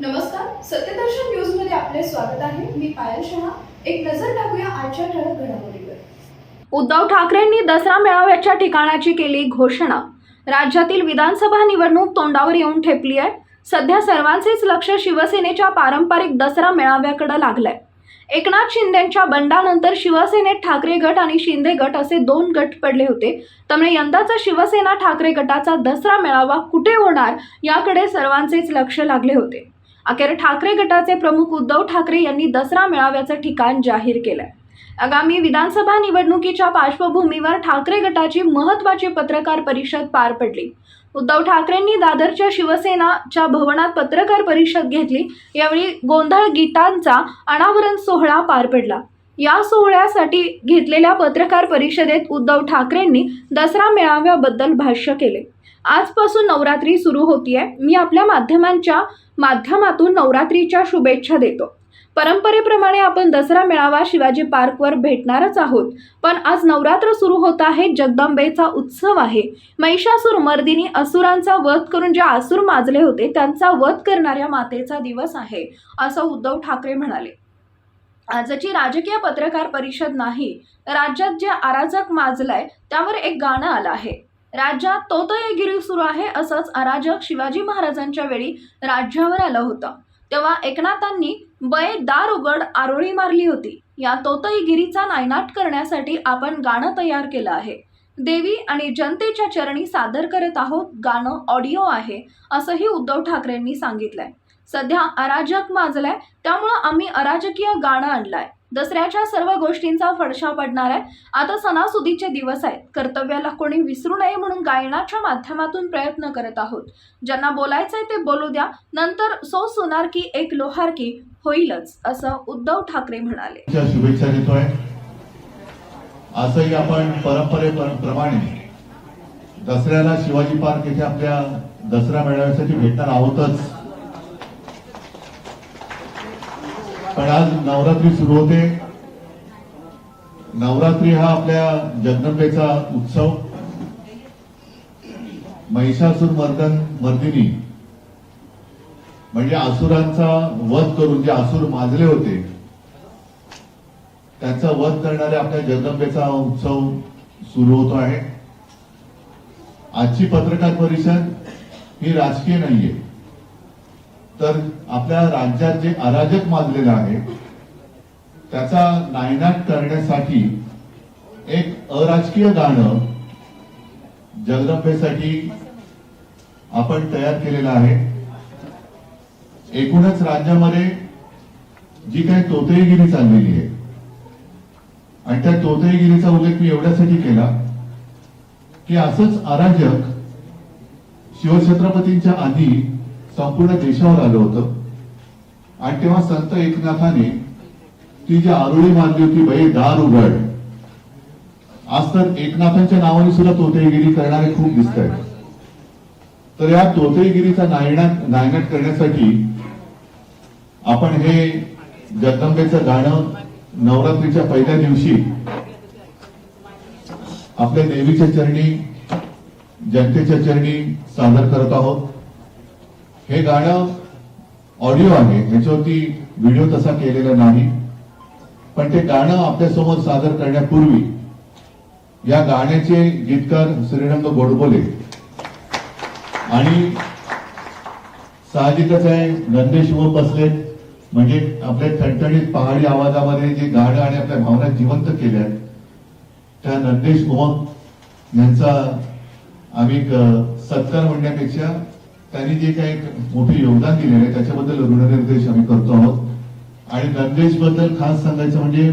नमस्कार सत्यदर्शन न्यूजमध्ये आपले स्वागत आहे. मी पायल शहा. एक नजर टाकूया आजच्या ठळक घडामोडीवर. उद्धव ठाकरेंनी दसरा मेळाव्याच्या ठिकाणाची केली घोषणा. राज्यातील विधानसभा निवडणूक तोंडावर येऊन ठेपली आहे. सध्या सर्वांचेच लक्ष शिवसेनेच्या पारंपरिक दसरा मेळाव्याकडे लागलंय. एकनाथ शिंदेच्या बंडानंतर शिवसेनेत ठाकरे गट आणि शिंदे गट असे दोन गट पडले होते. त्यामुळे यंदाचा शिवसेना ठाकरे गटाचा दसरा मेळावा कुठे होणार याकडे सर्वांचेच लक्ष लागले होते. अखेर ठाकरे गटाचे प्रमुख उद्धव ठाकरे यांनी दसरा मेळाव्याचं ठिकाण जाहीर केलंय. आगामी विधानसभा निवडणुकीच्या पार्श्वभूमीवर ठाकरे गटाची महत्वाची पत्रकार परिषद पार पडली. उद्धव ठाकरेंनी दादरच्या शिवसेनाच्या भवनात पत्रकार परिषद घेतली. यावेळी गोंधळ गीतांचा अनावरण सोहळा पार पडला. या सोहळ्यासाठी घेतलेल्या पत्रकार परिषदेत उद्धव ठाकरेंनी दसरा मेळाव्याबद्दल भाष्य केले. आजपासून नवरात्री सुरू होतीये. मी आपल्या माध्यमांच्या माध्यमातून नवरात्रीच्या शुभेच्छा देतो. परंपरेप्रमाणे आपण दसरा मेळावा शिवाजी पार्कवर भेटणारच आहोत. पण आज नवरात्र सुरू होत आहे जगदंबेचा उत्सव आहे. महिषासूर मर्दिनी असुरांचा वध करून जे आसूर माजले होते त्यांचा वध करणाऱ्या मातेचा दिवस आहे असं उद्धव ठाकरे म्हणाले. आजची राजकीय पत्रकार परिषद नाही. राज्यात जे अराजक माजलंय त्यावर एक गाणं आलं आहे. राज्यात तोतयगिरी सुरू आहे असंच अराजक शिवाजी महाराजांच्या वेळी राज्यावर आलं होतं. तेव्हा एकनाथांनी बये दार उघड आरोळी मारली होती. या तोतईगिरीचा नायनाट करण्यासाठी आपण गाणं तयार केलं आहे. देवी आणि जनतेच्या चरणी सादर करत आहोत गाणं ऑडिओ आहे असंही उद्धव ठाकरेंनी सांगितलंय. सध्या अराजक माजलाय त्यामुळं आम्ही अराजकीय गाणं आणलंय. दसऱ्याच्या सर्व गोष्टींचा फडशा पडणार आहे. आता सणासुदीचे दिवस आहेत. कर्तव्याला कोणी विसरू नये म्हणून गायनाच्या माध्यमातून प्रयत्न करत आहोत. ज्यांना बोलायचंय ते बोलू द्या. नंतर सो सोनार की एक लोहार की होईलच असं उद्धव ठाकरे म्हणाले. शुभेच्छा देतोय. असंही आपण परंपरेप्रमाणे दसऱ्याला शिवाजी पार्क येथे आपल्या दसरा मेळाव्यासाठी भेटणार आहोतच. पण आज नवरात्री सुरू होते. नवरात्री हा आपल्या जगदंबेचा उत्सव. महिषासूर मर्दन मर्दिनी. म्हणजे असुरांचा वध करून जे असुर माजले होते त्यांचा वध करणाऱ्या आपल्या जगदंबेचा उत्सव सुरू होतो आहे. आजची पत्रकार परिषद ही राजकीय नाहीये. तर आपल्या राज्यात जे अराजक माजलेलं आहे त्याचा नायनाट करण्यासाठी एक अराजकीय गाणं जगदंबेसाठी आपण तयार केलेलं आहे. एकूणच राज्यामध्ये जी काही तोतईगिरी चाललेली आहे आणि त्या तोतईगिरीचा उल्लेख मी एवढ्यासाठी केला की असंच अराजक शिवछत्रपतींच्या आधी संपूर्ण देशावर आलं होतं. आणि तेव्हा संत एकनाथाने ती जी आरोळी मानली होती बाई दार उघड. आज तर एकनाथांच्या नावाने सुद्धा तोतेगिरी करणारे खूप दिसत आहेत तर या तोतेगिरीचा नायनाट नायनाट करण्यासाठी आपण हे जगदंबेचं गाणं नवरात्रीच्या पहिल्या दिवशी आपल्या देवीच्या चरणी जनतेच्या चरणी सादर करत आहोत. हे गाणं ऑडिओ आहे ह्याच्यावरती व्हिडिओ तसा केलेला नाही. पण ते गाणं आपल्यासमोर सादर करण्यापूर्वी या गाण्याचे गीतकार श्रीरंग गोडबोले आणि साहजिकच आहे नंदेश व बसलेत म्हणजे आपल्या ठणठणीत पहाडी आवाजामध्ये जे गाणं आणि आपल्या भावना जिवंत केल्या आहेत त्या नंदेश उमक यांचा आम्ही सत्कार म्हणण्यापेक्षा त्यांनी जे काही मोठे योगदान दिलेलं आहे त्याच्याबद्दल ऋणनिर्देश आम्ही करतो आहोत. आणि नंदेशबद्दल खास सांगायचं म्हणजे